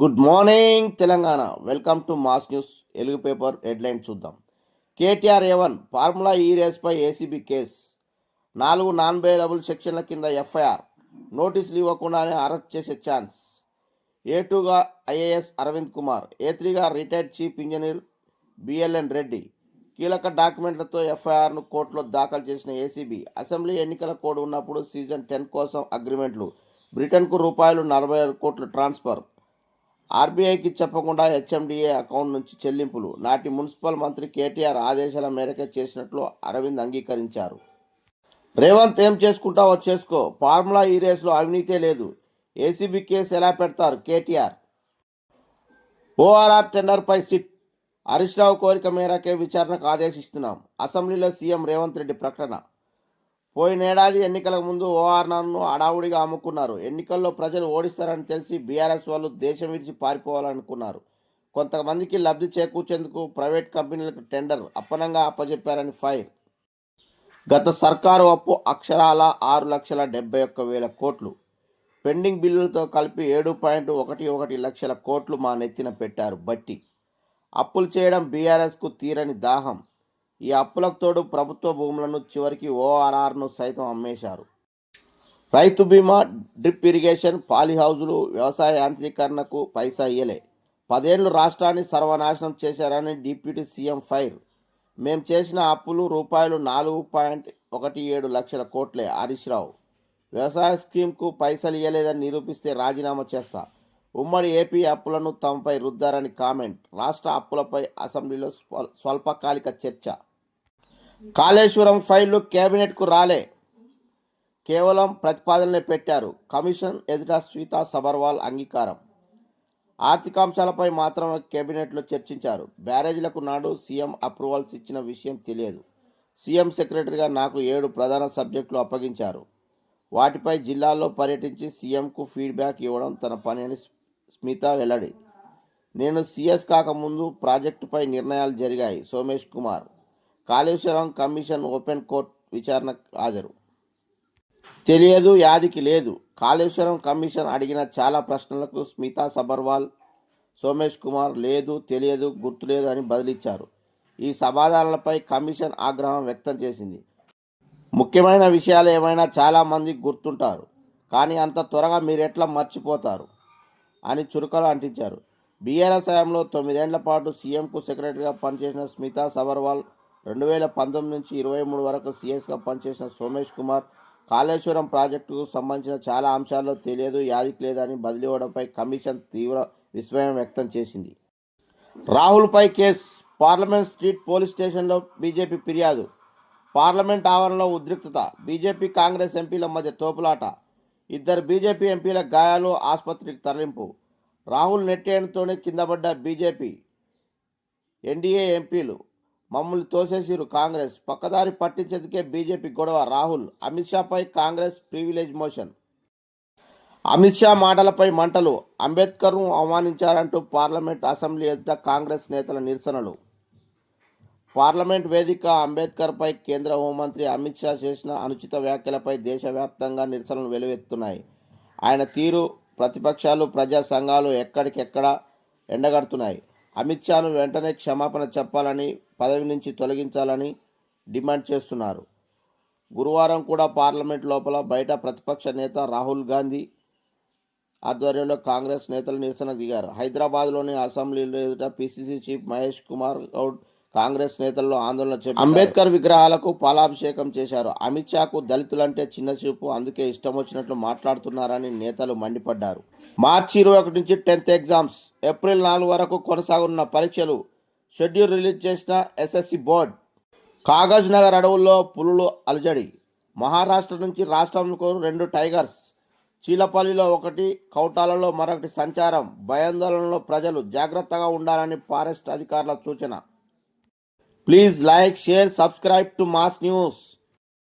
Good morning Telangana. Welcome to mass news. ఎలుగు paper headline చూద్దాం. KTR A one formula E రేస్పై ACB case. నాలుగు non bailable సెక్షన్ల కింద FIR నోటీసులు ఇవ్వకుండానే అరెస్ట్ చేసే ఛాన్స్. ఏ టూగా IAS Arvind Kumar A త్రీగా retired chief engineer BLN Reddy. కీలక డాక్యుమెంట్లతో ఎఫ్ఐఆర్ను కోర్టులో దాఖలు చేసిన ఏసీబీ అసెంబ్లీ ఎన్నికల కోడ్ ఉన్నప్పుడు సీజన్ టెన్ కోసం అగ్రిమెంట్లు. బ్రిటన్కు రూపాయలు నలభై ఆరు కోట్లు ట్రాన్స్ఫర్. ఆర్బీఐకి చెప్పకుండా హెచ్ఎండిఏ అకౌంట్ నుంచి చెల్లింపులు. నాటి మున్సిపల్ మంత్రి కేటీఆర్ ఆదేశాల మేరకే చేసినట్లు అరవింద్ అంగీకరించారు. రేవంత్ ఏం చేసుకుంటావో చేసుకో. ఫార్ములా ఈ రేసులో అవినీతే లేదు. ఏసీబీ కేసు ఎలా పెడతారు కేటీఆర్? ఓఆర్ఆర్ టెండర్పై సిట్. హరీష్ రావు కోరిక మేరకే విచారణకు ఆదేశిస్తున్నాం. అసెంబ్లీలో సీఎం రేవంత్ రెడ్డి ప్రకటన. పోయినేడాది ఎన్నికలకు ముందు ఓఆర్ఆర్ను అడావుడిగా అమ్ముకున్నారు. ఎన్నికల్లో ప్రజలు ఓడిస్తారని తెలిసి బీఆర్ఎస్ వాళ్ళు దేశం విడిచి పారిపోవాలనుకున్నారు. కొంతమందికి లబ్ధి చేకూర్చేందుకు ప్రైవేట్ కంపెనీలకు టెండర్ అప్పనంగా అప్పజెప్పారని ఫైర్ గత సర్కారు అప్పు అక్షరాల ఆరు లక్షల డెబ్బై ఒక్క వేల కోట్లు. పెండింగ్ బిల్లులతో కలిపి ఏడు పాయింట్ ఒకటి ఒకటి లక్షల కోట్లు మా నెత్తిన పెట్టారు బట్టి. అప్పులు చేయడం బీఆర్ఎస్కు తీరని దాహం. ఈ అప్పులకు తోడు ప్రభుత్వ భూములను చివరికి ఓఆర్ఆర్ను సైతం అమ్మేశారు. రైతు బీమా డ్రిప్ ఇరిగేషన్ పాలిహౌజులు వ్యవసాయ యాంత్రీకరణకు పైసా ఇయ్యలే. పదేళ్ళు రాష్ట్రాన్ని సర్వనాశనం చేశారని డిప్యూటీ సీఎం ఫైర్. మేం చేసిన అప్పులు రూపాయలు నాలుగు పాయింట్ ఒకటి ఏడు లక్షల కోట్లే. హరీష్ రావు వ్యవసాయ స్కీమ్కు పైసలు ఇవ్వలేదని నిరూపిస్తే రాజీనామా చేస్తా. ఉమ్మడి ఏపీ అప్పులను తమపై రుద్దారని కామెంట్. రాష్ట్ర అప్పులపై అసెంబ్లీలో స్వల్ స్వల్పకాలిక చర్చ. కాళేశ్వరం ఫైళ్ళు కేబినెట్కు రాలే. కేవలం ప్రతిపాదనలే పెట్టారు. కమిషన్ ఎదుట స్వీతా సబర్వాల్ అంగీకారం. ఆర్థికాంశాలపై మాత్రమే కేబినెట్లో చర్చించారు. బ్యారేజీలకు నాడు సీఎం అప్రూవల్స్ ఇచ్చిన విషయం తెలియదు. సీఎం సెక్రటరీగా నాకు ఏడు ప్రధాన సబ్జెక్టులు అప్పగించారు. వాటిపై జిల్లాల్లో పర్యటించి సీఎంకు ఫీడ్బ్యాక్ ఇవ్వడం తన పని అని స్మిత వెల్లడి. నేను సీఎస్ కాకముందు ప్రాజెక్టుపై నిర్ణయాలు జరిగాయి. Somesh Kumar Kaleshwaram commission open court విచారణ హాజరు. తెలియదు యాదికి లేదు. కాళేశ్వరం కమిషన్ అడిగిన చాలా ప్రశ్నలకు స్మితా సబర్వాల్ సోమేష్ కుమార్ లేదు తెలియదు గుర్తులేదు అని బదిలిచ్చారు. ఈ సమాధానాలపై కమిషన్ ఆగ్రహం వ్యక్తం చేసింది. ముఖ్యమైన విషయాలు ఏమైనా చాలామంది గుర్తుంటారు. కానీ అంత త్వరగా మీరెట్లా మర్చిపోతారు? అని చురుకలు అంటించారు. బీఆర్ఎస్ హయాంలో తొమ్మిదేళ్ళ పాటు సీఎంకు సెక్రటరీగా పనిచేసిన స్మితా సబర్వాల్ రెండు వేల పంతొమ్మిది నుంచి ఇరవై మూడు వరకు సీఎస్గా పనిచేసిన సోమేష్ కుమార్ కాళేశ్వరం ప్రాజెక్టుకు సంబంధించిన చాలా అంశాల్లో తెలియదు యాదికి లేదని బదిలీ ఇవ్వడంపై కమిషన్ తీవ్ర విస్మయం వ్యక్తం చేసింది. రాహుల్పై case parliament street police station BJP ఫిర్యాదు పార్లమెంట్ ఆవరణలో ఉద్రిక్తత బీజేపీ కాంగ్రెస్ ఎంపీల మధ్య తోపులాట ఇద్దరు బీజేపీ ఎంపీల గాయాలు ఆసుపత్రికి తరలింపు రాహుల్ నెట్టేయడంతోనే కిందపడ్డ బీజేపీ ఎన్డీఏ ఎంపీలు మమ్మల్ని తోసేసిరు కాంగ్రెస్. పక్కదారి పట్టించేందుకే బీజేపీ గొడవ. రాహుల్ అమిత్ షాపై కాంగ్రెస్ ప్రివిలేజ్ మోషన్. అమిత్ షా మాటలపై మంటలు. అంబేద్కర్ను అవమానించారంటూ పార్లమెంట్ అసెంబ్లీ ఎదుట కాంగ్రెస్ నేతల నిరసనలు. పార్లమెంట్ వేదిక అంబేద్కర్పై కేంద్ర హోంమంత్రి అమిత్ షా చేసిన అనుచిత వ్యాఖ్యలపై దేశవ్యాప్తంగా నిరసనలు వెలువెత్తున్నాయి. ఆయన తీరు ప్రతిపక్షాలు ప్రజా సంఘాలు ఎక్కడికెక్కడ ఎండగడుతున్నాయి. అమిత్ షాను వెంటనే క్షమాపణ చెప్పాలని పదవి నుంచి తొలగించాలని డిమాండ్ చేస్తున్నారు. గురువారం కూడా పార్లమెంట్ లోపల బయట ప్రతిపక్ష నేత రాహుల్ గాంధీ ఆధ్వర్యంలో కాంగ్రెస్ నేతలు నిరసన దిగారు. హైదరాబాద్లోని అసెంబ్లీలో ఎదుట పిసిసి చీఫ్ మహేష్ కుమార్ గౌడ్ కాంగ్రెస్ నేతల్లో ఆందోళన అంబేద్కర్ విగ్రహాలకు పాలాభిషేకం చేశారు. అమిత్ షాకు దళితులంటే చిన్న చూపు అందుకే ఇష్టం వచ్చినట్లు మాట్లాడుతున్నారని నేతలు మండిపడ్డారు. మార్చి ఇరవై ఒకటి నుంచి టెన్త్ ఎగ్జామ్స్ ఏప్రిల్ నాలుగు వరకు కొనసాగనున్న పరీక్షలు షెడ్యూల్ రిలీజ్ చేసిన ఎస్ఎస్సి బోర్డ్ కాగజ్ నగర్ అడవుల్లో పులులు అలజడి. మహారాష్ట్ర నుంచి రాష్ట్రంకు రెండు టైగర్స్. చీలపల్లిలో ఒకటి కౌటాలలో మరొకటి. సంచారం భయాందోళనలో ప్రజలు జాగ్రత్తగా ఉండాలని ఫారెస్ట్ అధికారుల సూచన. Please like share subscribe to mass news